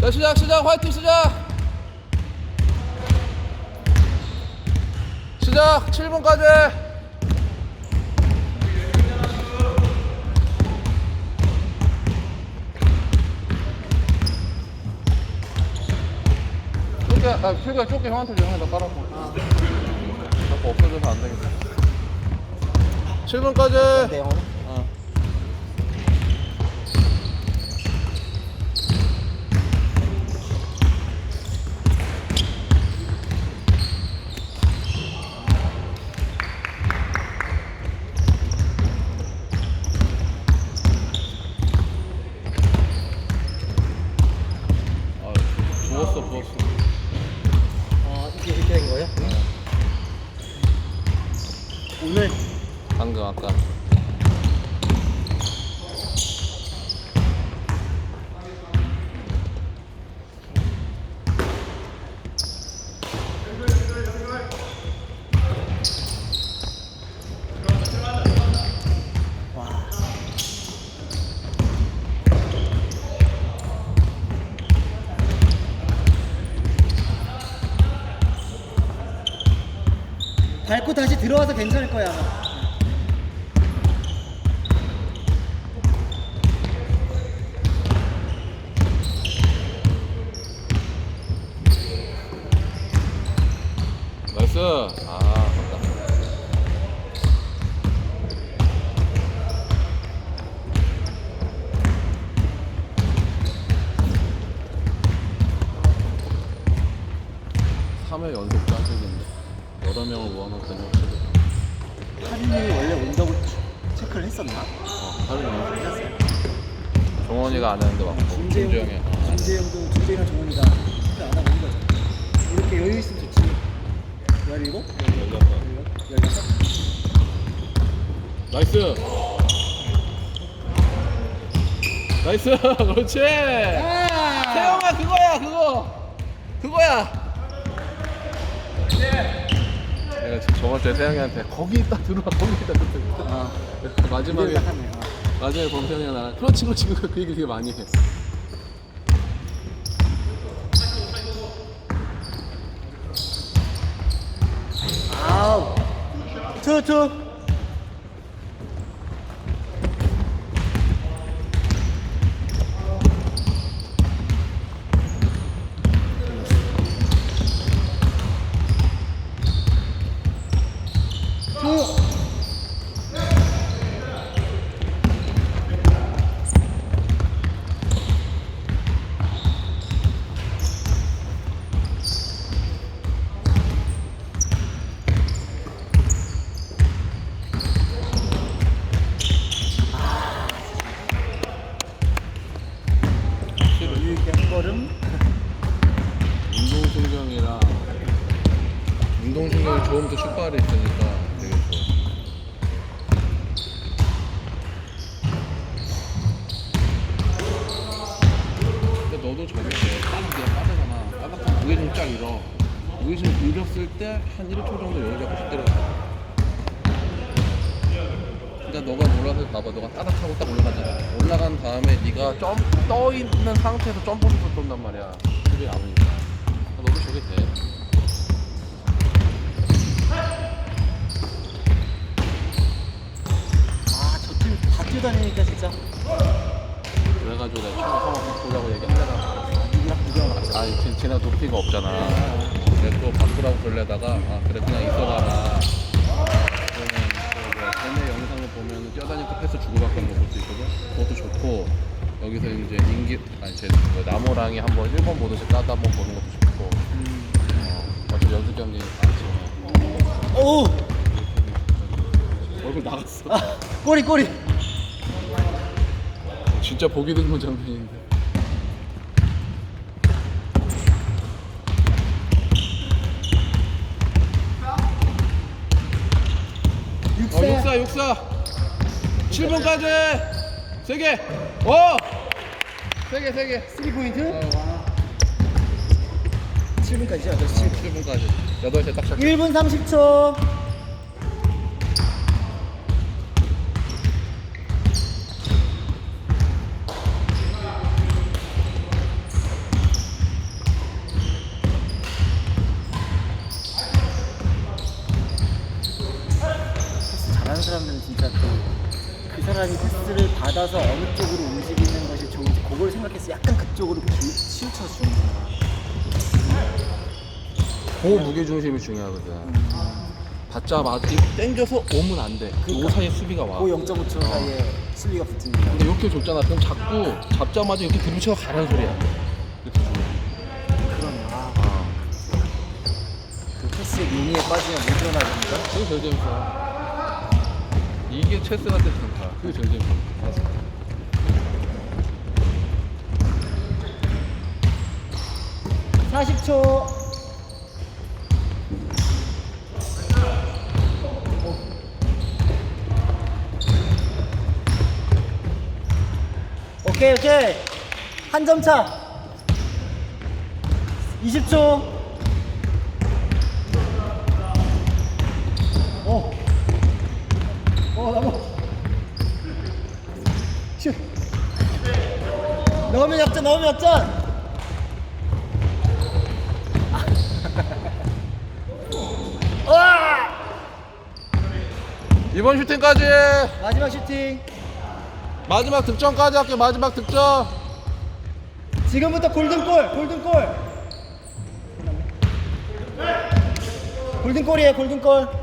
자, 시작, 시작, 화이팅, 시작. 시작, 7분까지. 좁게, 아, 필가 좁게 형한테 좀 하나 깔아고. 자꾸 없어져서 안 되겠다. 7분까지. 네, 어. 어. 아, 부었어, 부었어. 어, 이게 이렇게 된 거예요? 오늘 방금 아까. 다시 들어와서 괜찮을 거야 아마. 나이스. 아, 맞다. 삼회 연속 짜증인데 여러 명을 모아놓더니 확실히 하린님이 원래 온다고 체크를 했었나? 어, 하루 연속 종원이가 안 했는데 막 김재영, 김주영이 어. 김재영도 김재영 정원이가 체크 안 하고 있는 거죠. 이렇게 여유 있으면 좋지. 17? 열렸어. 16? 나이스 나이스 그렇지 태영아 그거야 그거 그거야 내가 지금 저번 주에 태영이한테 거기 있다 들어와 거기 있다 아, 마지막에 기대를 딱 하네. 아. 마지막에 범태형이랑 나랑 그렇지 그렇지 그, 그 얘기 되게 많이 해 아우. 투투. 투. 걸음. 운동신경이랑 운동신경이 좋으면 또 슈퍼알이 있으니까 되게 좋아. 근데 너도 저기 때 빠르게 빠르잖아 빠르면 무게 좀쫙 잃어. 무게 좀 잃었을 때 한 1초 정도 여유 잡고 씩 때려줘 그러니까 너가 몰라서 봐봐. 너가 따닥하고 딱 올라가잖아 올라간 다음에 네가 점 떠 있는 상태에서 점프를 쏜단 말이야 그게 아무니까 너도 저게 돼 아, 저 팀 다 뛰어다니니까 진짜. 그래가지고 내가 처음 한번 바꾸라고 얘기하려다가 누구랑 구경. 아니 쟤- 쟤네 도피가 없잖아 그래서 또 바꾸라고 그러려다가 아 그래 그냥 있어봐라 그러면 그 쟤네 영상을 보면 뛰어다닐 때 패스 주고받는 거볼수 있거든 그것도 좋고 여기서 이제 인기 아니 쟤그 나무랑이 한번 1번 보듯이 까다 한번 보는 것도 좋고 어, 어차피 연습 경기 아니지 오! 얼굴 나갔어 아, 꼬리 꼬리. 진짜 보기 드문 장면인데. 어, 육사, 육사. 7분까지 세개 어! 세개 세개 3포인트? 7분까지죠? 8시 7분까지 8시에 딱 시작 1분 30초 잘하는 사람들은 진짜 또 받아서 어느 쪽으로 움직이는 것이 좋은지 그걸 생각해서 약간 그쪽으로 기- 치우쳐 주는 거야. 그 무게 중심이 중요하거든. 받자마자 땡겨서 오면 안 돼. 그 그러니까. 사이에 수비가 와. 그 0.5초 사이에 수비가 붙으니까. 근데 이렇게 줬잖아. 그럼 자꾸 잡자마자 이렇게 들이쳐 가는 소리야. 이렇게 주면. 그러네. 아, 아, 그 패스의 묘미에 빠지면 못 일어나니까. 그게 제일 재밌어. 이게 체스 같은 진짜. 그게. 맞아. (40초) 오케이 오케이 한 점 차 20초 어. 어, 나무. 슛. 넣으면 역전, 넣으면 역전. 와! 이번 슈팅까지 마지막 슈팅. 마지막 득점까지 할게 마지막 득점 지금부터 골든골, 골든골. 골든골이에요, 골든골.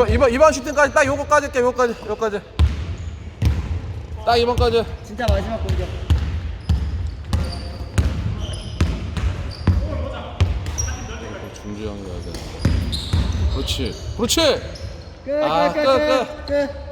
이번 이번 이번 슈팅까지 딱 요거까지 할게 요거까지 요거까지. 딱 이번까지. 진짜 마지막 공격. 중지형이어야 돼 그렇지. 그렇지. 끝, 아, 끝, 끝, 끝, 끝, 끝.